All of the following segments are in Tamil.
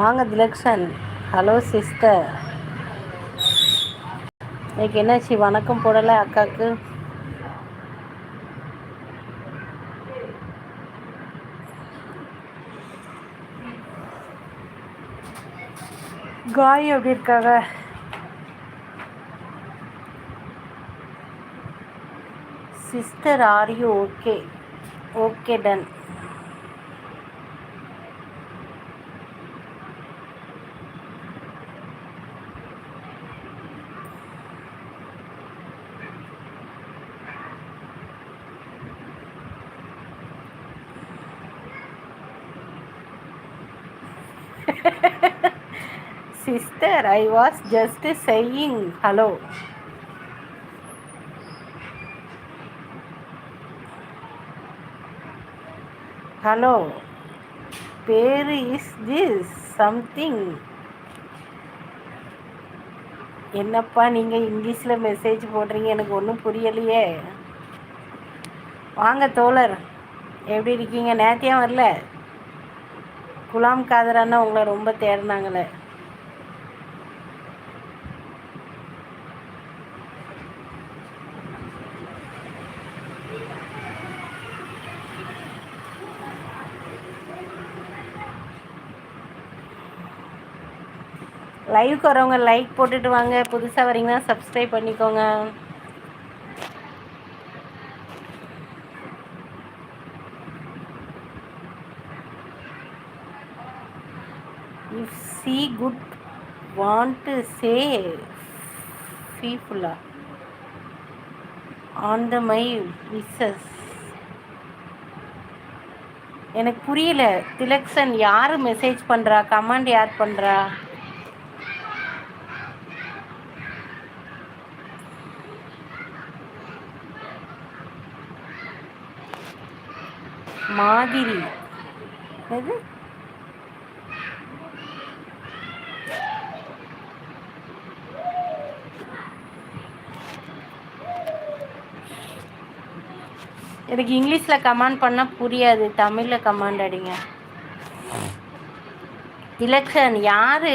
வாங்க திலக்ஷன். ஹலோ சிஸ்டர் இன்னைக்கு என்னாச்சு? வணக்கம் போடலை அக்காவுக்கு காய் எப்படி இருக்காங்க sister are you okay okay done sir I was just saying hello hello பேரு இஸ் திஸ் சம்திங் என்னப்பா நீங்கள் இங்கிலீஷில் மெசேஜ் போடுறீங்க? எனக்கு ஒன்றும் புரியலையே. வாங்க தோழர். எப்படி இருக்கீங்க? நேத்தியம் வரல. குலாம் காதரானா உங்களை ரொம்ப தேடினாங்களே. லைவுக்கு வரவங்க லைக் போட்டுட்டு வாங்க. புதுசாக வரீங்கன்னா சப்ஸ்கிரைப் பண்ணிக்கோங்க. If she could want say ஃபீஃபுல்லா on the my wishes எனக்கு புரியல. திலக்ஷன் யார் மெசேஜ் பண்ணுறா கமாண்ட் யார் பண்ணுறா மாதிரி. எது? எனக்கு இங்கிலீஷில் கமாண்ட் பண்ணால் புரியாது தமிழில் கமாண்ட் அடிங்க. இலக்ஷன் யார்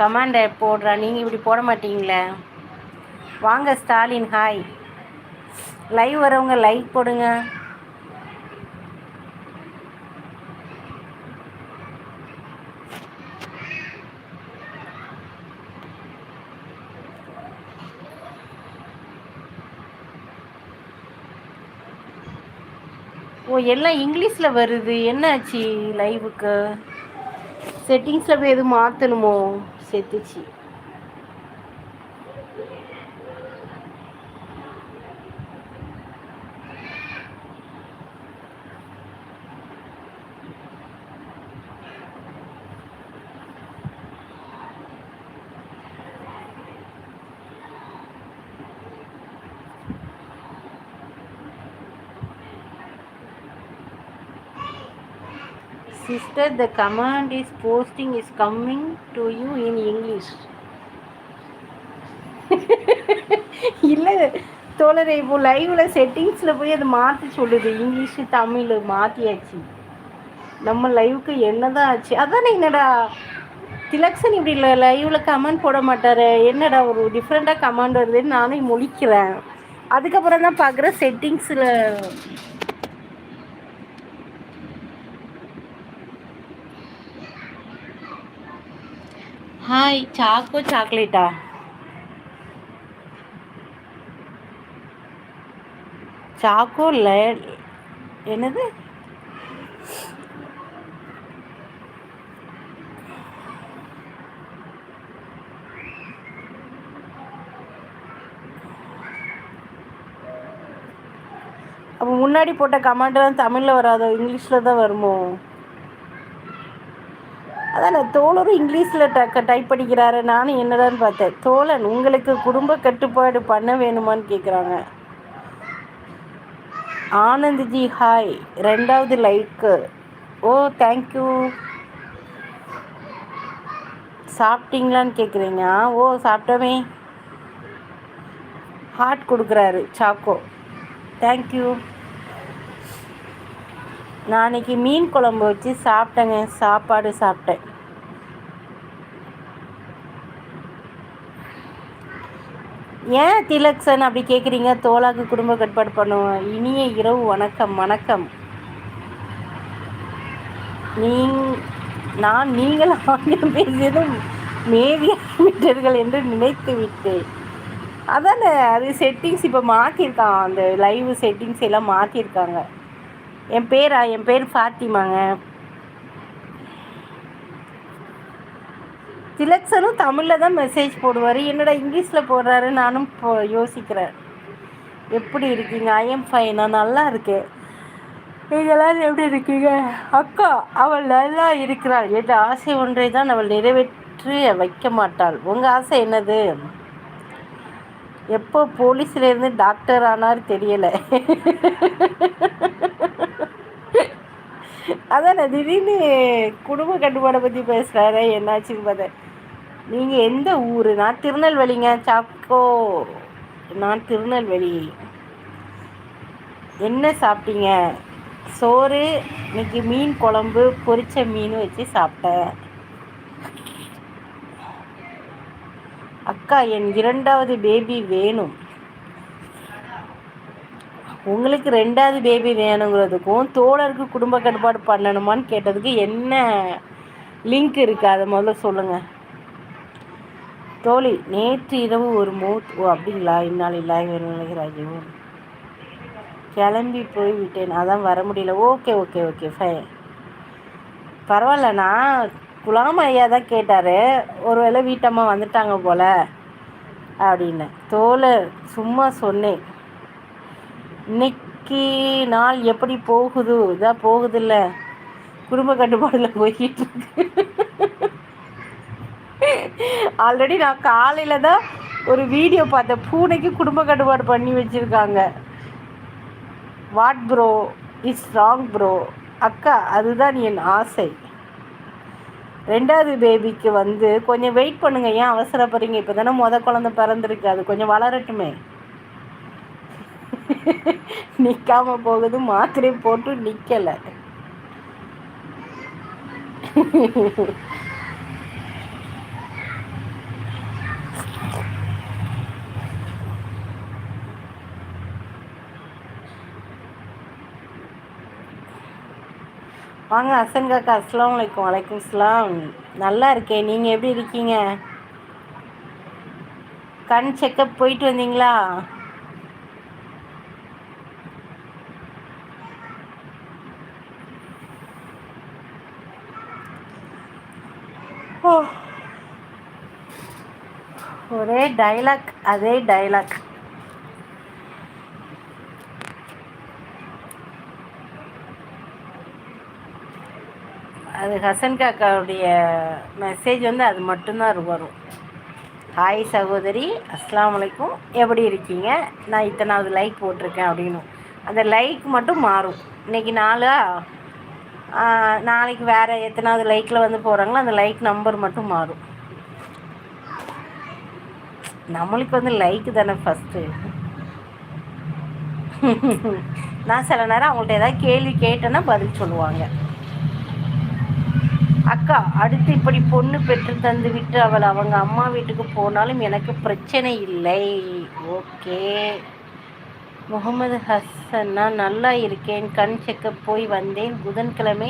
கமாண்டை போடுறா? நீங்கள் இப்படி போட மாட்டீங்களே. வாங்க ஸ்டாலின் ஹாய் லைவ் வரவங்க லைக் போடுங்க. ஓ எல்லாம் இங்கிலீஷில் வருது. என்னாச்சு லைவுக்கு செட்டிங்ஸில் போய் எதுவும் மாற்றணுமோ செத்துச்சு. Sister, the command is posting is coming to you in English. இல்லை தோழரை இப்போ லைவில் செட்டிங்ஸில் போய் அதை மாற்றி சொல்லுது. இங்கிலீஷு தமிழ் மாற்றியாச்சு நம்ம லைவுக்கு என்னதான் ஆச்சு? அதான் என்னடா? திலக்ஷன் இப்படி இல்லை லைவில் கமெண்ட் போட மாட்டார். என்னடா ஒரு டிஃப்ரெண்ட்டாக கமெண்ட் வருதுன்னு நானே முழிக்கிறேன். அதுக்கப்புறம் தான் பார்க்குறேன் செட்டிங்ஸில் ஹாய் சாக்கோ சாக்லேட்டா சாக்கோ லே என்னது? அப்போ முன்னாடி போட்ட கமெண்ட்லாம் தமிழில் வராதோ இங்கிலீஷில் தான் வருமோ? அதான் தோழரும் இங்கிலீஷில் டக்க டைப் படிக்கிறாரு நானும் என்னடான்னு பார்த்தேன். தோழன் உங்களுக்கு குடும்ப கட்டுப்பாடு பண்ண வேணுமான்னு கேட்குறாங்க ஆனந்த்ஜி ஹாய் ரெண்டாவது லைக்கு ஓ தேங்க்யூ சாப்பிட்டீங்களான்னு கேட்குறீங்க ஓ சாப்பிட்டவே ஹார்ட் கொடுக்குறாரு சாக்கோ. தேங்க்யூ நாளைக்கு மீன் குழம்பு வச்சு சாப்பிட்டேங்க. சாப்பாடு சாப்பிட்டேன். ஏன் திலக்சன் அப்படி கேட்குறீங்க தோலாக்கு குடும்ப கட்டுப்பாடு பண்ணுவோம். இனிய இரவு வணக்கம் வணக்கம். நீ நான் நீங்கள் ஆங்கிலம் பேசியதும் மேவியாவிட்டர்கள் என்று நினைத்து விட்டேன். அதானே அது செட்டிங்ஸ் இப்போ மாற்றிருக்கான் அந்த லைவ் செட்டிங்ஸ் எல்லாம் மாற்றிருக்காங்க என் பேரா என் பேர் ஃபாத்திமாங்க. திலக்சனும் தமிழில் தான் மெசேஜ் போடுவார். என்னடா இங்கிலீஷில் போடுறாரு? நானும் இப்போ யோசிக்கிறேன். எப்படி இருக்கீங்க? ஐஎம் ஃபைன் நான் நல்லா இருக்கேன். நீங்கள் எப்படி இருக்கீங்க? அக்கா அவள் நல்லா இருக்கிறாள். என்ற ஆசை ஒன்றை தான் அவள் நிறைவேற்றி வைக்க மாட்டாள். உங்கள் ஆசை என்னது? எப்போ போலீஸ்லேருந்து டாக்டர் ஆனார் தெரியலை. அதான் திடீர்னு குடும்ப கட்டுப்பாடை பற்றி பேசுகிறாரு என்னாச்சுன்னு பார்த்தேன் நீங்கள் எந்த ஊர்? நான் திருநெல்வேலிங்க. சாக்கோ நான் திருநெல்வேலி. என்ன சாப்பிட்டீங்க? சோறு இன்னைக்கு மீன் குழம்பு பொரிச்ச மீன் வச்சு சாப்பிட்டேன். அக்கா என் இரண்டாவது பேபி வேணும். உங்களுக்கு ரெண்டாவது பேபி வேணுங்கிறதுக்கும் தோழருக்கு குடும்ப கட்டுப்பாடு பண்ணணுமான்னு கேட்டதுக்கு என்ன லிங்க் இருக்குது அதை முதல்ல சொல்லுங்கள் தோழி நேற்று இரவு ஒரு மூத் ஓ அப்படிங்களா? இந்நாள் இல்லாத ராஜீவ் கிளம்பி போய் விட்டேன். அதான் வர முடியல. ஓகே ஓகே ஓகே ஃபைன் பரவாயில்ல நான் குலாம் ஐயா தான் கேட்டார். ஒருவேளை வீட்டம்மா வந்துட்டாங்க போல். அப்படின்னு. தோலை சும்மா சொன்னேன். இன்னைக்கு நாள் எப்படி போகுது இதாக போகுதில்ல. குடும்ப கட்டுப்பாடில் போய்கிட்டு இருக்கு ஆல்ரெடி நான் காலையில் தான் ஒரு வீடியோ பார்த்தேன். பூனைக்கு குடும்ப கட்டுப்பாடு பண்ணி வச்சுருக்காங்க. What bro is wrong bro அக்கா அதுதான் என் ஆசை. ரெண்டாவது பேபிக்கு வந்து கொஞ்சம் வெயிட் பண்ணுங்கள் ஏன் அவசரப்படுறீங்க? இப்போ தானே மொதல் குழந்த பிறந்திருக்கு. அது கொஞ்சம் வளரட்டுமே. நிற்காம போகுது மாத்திரை போட்டு நிற்கலை வாங்க அசன் காக்கா அஸ்லாம் வலைக்கும் வலைக்கும் இஸ்லாம் நல்லா இருக்கேன் நீங்கள் எப்படி இருக்கீங்க? கண் செக்கப் போயிட்டு வந்தீங்களா? ஒரே டைலாக் அதே டைலாக் அது ஹசன் காக்காவுடைய மெசேஜ் வந்து அது மட்டும்தான் வரும். ஹாய் சகோதரி அஸ்லாம் வலைக்கும். எப்படி இருக்கீங்க? நான் இத்தனாவது லைக் போட்டிருக்கேன் அப்படின்னு அந்த லைக் மட்டும் மாறும். இன்றைக்கி நாளாக நாளைக்கு வேறு எத்தனாவது லைக்கில் வந்து போகிறாங்களோ அந்த லைக் நம்பர் மட்டும் மாறும். நம்மளுக்கு வந்து லைக்கு தானே ஃபஸ்ட்டு நான் சில நேரம் அவங்கள்ட்ட ஏதாவது கேள்வி கேட்டேன்னா பதில் சொல்லுவாங்க. அக்கா அடுத்து இப்படி பொண்ணு பெற்று தந்து விட்டு அவள் அவங்க அம்மா வீட்டுக்கு போனாலும் எனக்கு பிரச்சனை இல்லை. ஓகே. முகமது ஹசன் நான் நல்லா இருக்கேன் கண் செக்கப் போய் வந்தேன் புதன்கிழமை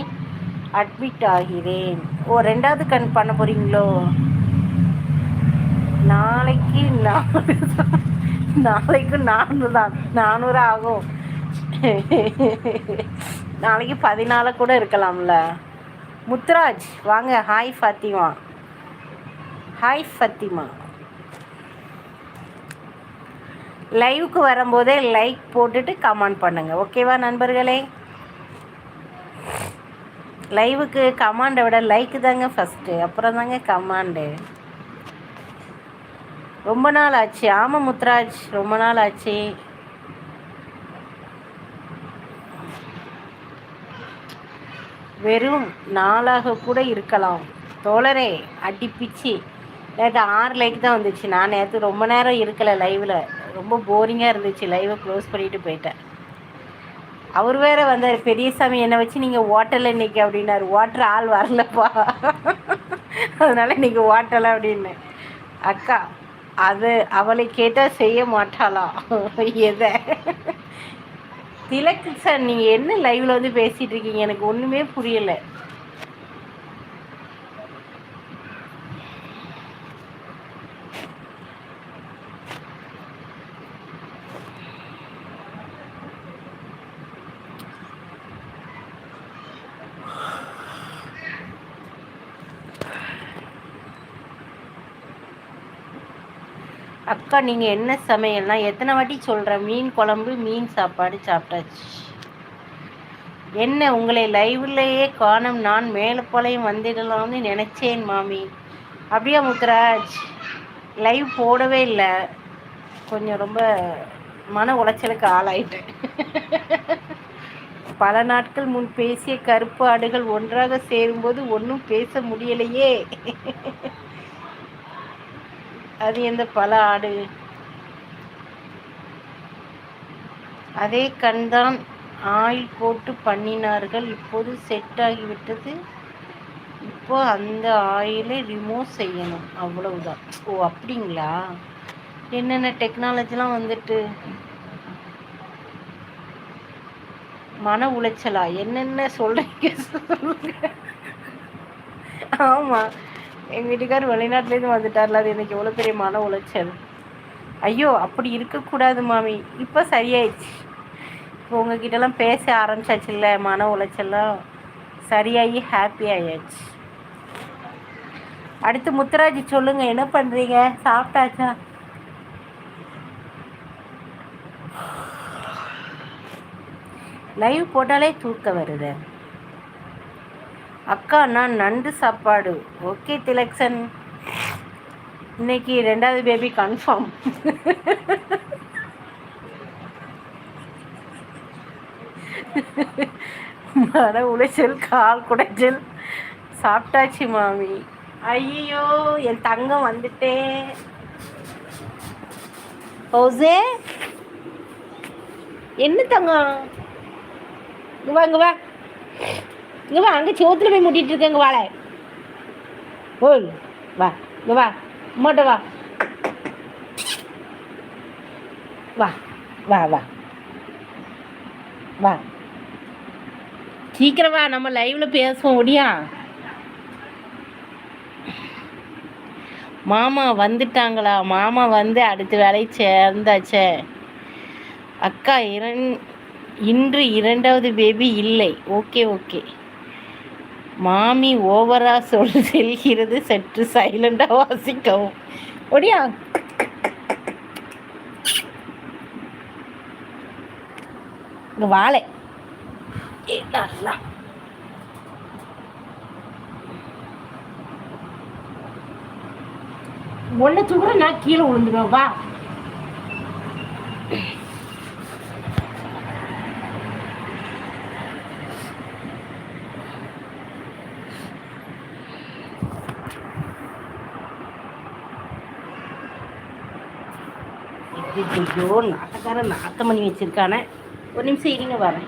அட்மிட் ஆகிறேன். ஓ ரெண்டாவது கண் பண்ண போகிறீங்களோ நாளைக்கு நானூறு நாளைக்கு நானூறு தான் நானூறு ஆகும். நாளைக்கு பதினாலு கூட இருக்கலாம்ல. முத்துராஜ் வாங்க ஹாய் ஃபாத்திமா. ஹாய் ஃபத்திமா லைவுக்கு வரும்போதே லைக் போட்டுட்டு கமெண்ட் பண்ணுங்கள் ஓகேவா நண்பர்களே? லைவுக்கு கமாண்டை விட லைக்கு தாங்க ஃபஸ்ட்டு அப்புறம் தாங்க கமாண்டு ரொம்ப நாள் ஆச்சு. ஆமாம் முத்ராஜ் ரொம்ப நாள் ஆச்சு. வெறும் நாளாக கூட இருக்கலாம். தோழரே அடிப்பிச்சு நேற்று ஆறு லைக் தான் வந்துச்சு. நான் நேற்று ரொம்ப நேரம் இருக்கலை லைவில் ரொம்ப போரிங்காக இருந்துச்சு. லைவை க்ளோஸ் பண்ணிட்டு போயிட்டேன். அவர் வேற வந்தார். பெரியசாமி என்னை வச்சு நீங்கள் ஓட்டலை இன்னைக்கு அப்படின்னாரு. ஓட்டுற ஆள் வரலப்பா. அதனால இன்னைக்கு ஓட்டலை அப்படின்னு. அக்கா அது அவளை கேட்டால் செய்ய மாட்டாளா? எதை? திலக்கு சார் நீங்கள் என்ன லைவில் வந்து பேசிகிட்டு இருக்கீங்க? எனக்கு ஒன்றுமே புரியலை. அக்கா நீங்கள் என்ன சமையல்னா எத்தனை வாட்டி சொல்கிறேன் மீன் குழம்பு மீன் சாப்பாடு சாப்பிட்டாச்சு. என்ன உங்களை லைவ்லேயே காணும் நான் மேலப்பாளையம் வந்துடலாம்னு நினச்சேன் மாமி. அப்படியே முத்துராஜ்? லைவ் போடவே இல்லை. கொஞ்சம் ரொம்ப மன உளைச்சலுக்கு ஆளாயிட்டேன். பல நாட்கள் முன் பேசிய கருப்பு ஆடுகள் ஒன்றாக சேரும்போது ஒன்றும் பேச முடியலையே. அது எந்த பல ஆடு. அதே கண்தான் ஆயில் போட்டு பண்ணினார்கள். இப்போது செட் ஆகிவிட்டது. இப்போ அந்த ஆயிலை ரிமூவ் செய்யணும். அவ்வளவுதான். ஓ அப்படிங்களா? என்னென்ன டெக்னாலஜிலாம் வந்துட்டு? மன உளைச்சலா? என்னென்ன சொல்றீங்க? ஆமாம் எங்கள் வீட்டுக்கார் வெளிநாட்டிலேருந்து வந்துட்டார்ல அது எனக்கு எவ்வளோ பெரிய மன உளைச்சல். ஐயோ அப்படி இருக்கக்கூடாது மாமி. இப்போ சரியாயிடுச்சு. இப்போ உங்ககிட்டலாம் பேச ஆரம்பிச்சாச்சுல்ல மன உளைச்சல்லாம். சரியாகி ஹாப்பி ஆயாச்சு. அடுத்து முத்துராஜ் சொல்லுங்க என்ன பண்ணுறீங்க சாப்பிட்டாச்சா? லைவ் போட்டாலே தூக்க வருது. அக்கா நான் நண்டு சாப்பாடு. ஓகே திலக்ஷன் இன்னைக்கு ரெண்டாவது பேபி கன்ஃபார்ம் மன உளைச்சல் கால் குடைச்சல். சாப்பிட்டாச்சு மாமி. ஐயோ என் தங்கம் வந்துட்டேன் ஓசே என்ன தங்கம்? இங்க வா. இங்கே வா அங்கே சோத்தில் போய் முட்டிட்டு இருக்கேங்க வாழை ஓய் வா இங்கே வா அம்மாட்ட வா. வா வா வா. வா. சீக்கிரம் வா நம்ம லைவ்ல பேசுவோம் ஒடியா மாமா வந்துட்டாங்களா? மாமா வந்து அடுத்த வேலையை சேர்ந்தாச்சே. அக்கா இரண் இன்று இரண்டாவது பேபி இல்லை. Okay okay. மாமி ஓவரா சொல் செல்கிறது சற்று சைலண்டா வாசிக்கவும். ஒடியா? இங்க வாழை. ஒன்னு ஒன்ன தூக்குற நான் கீழே விழுந்துருவேன் வா. ஐயோ நாட்டக்காரன் நாத்தம் பண்ணி வச்சுருக்கானே. ஒரு நிமிஷம் இருங்க வரேன்.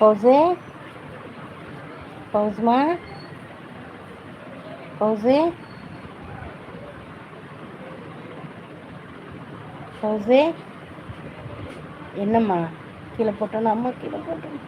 ஃபௌசு ஃபௌஸ்மா ஃபௌசு ஃபௌசு என்னம்மா? கீழே போட்டோம் அம்மா கீழே போட்டோம்.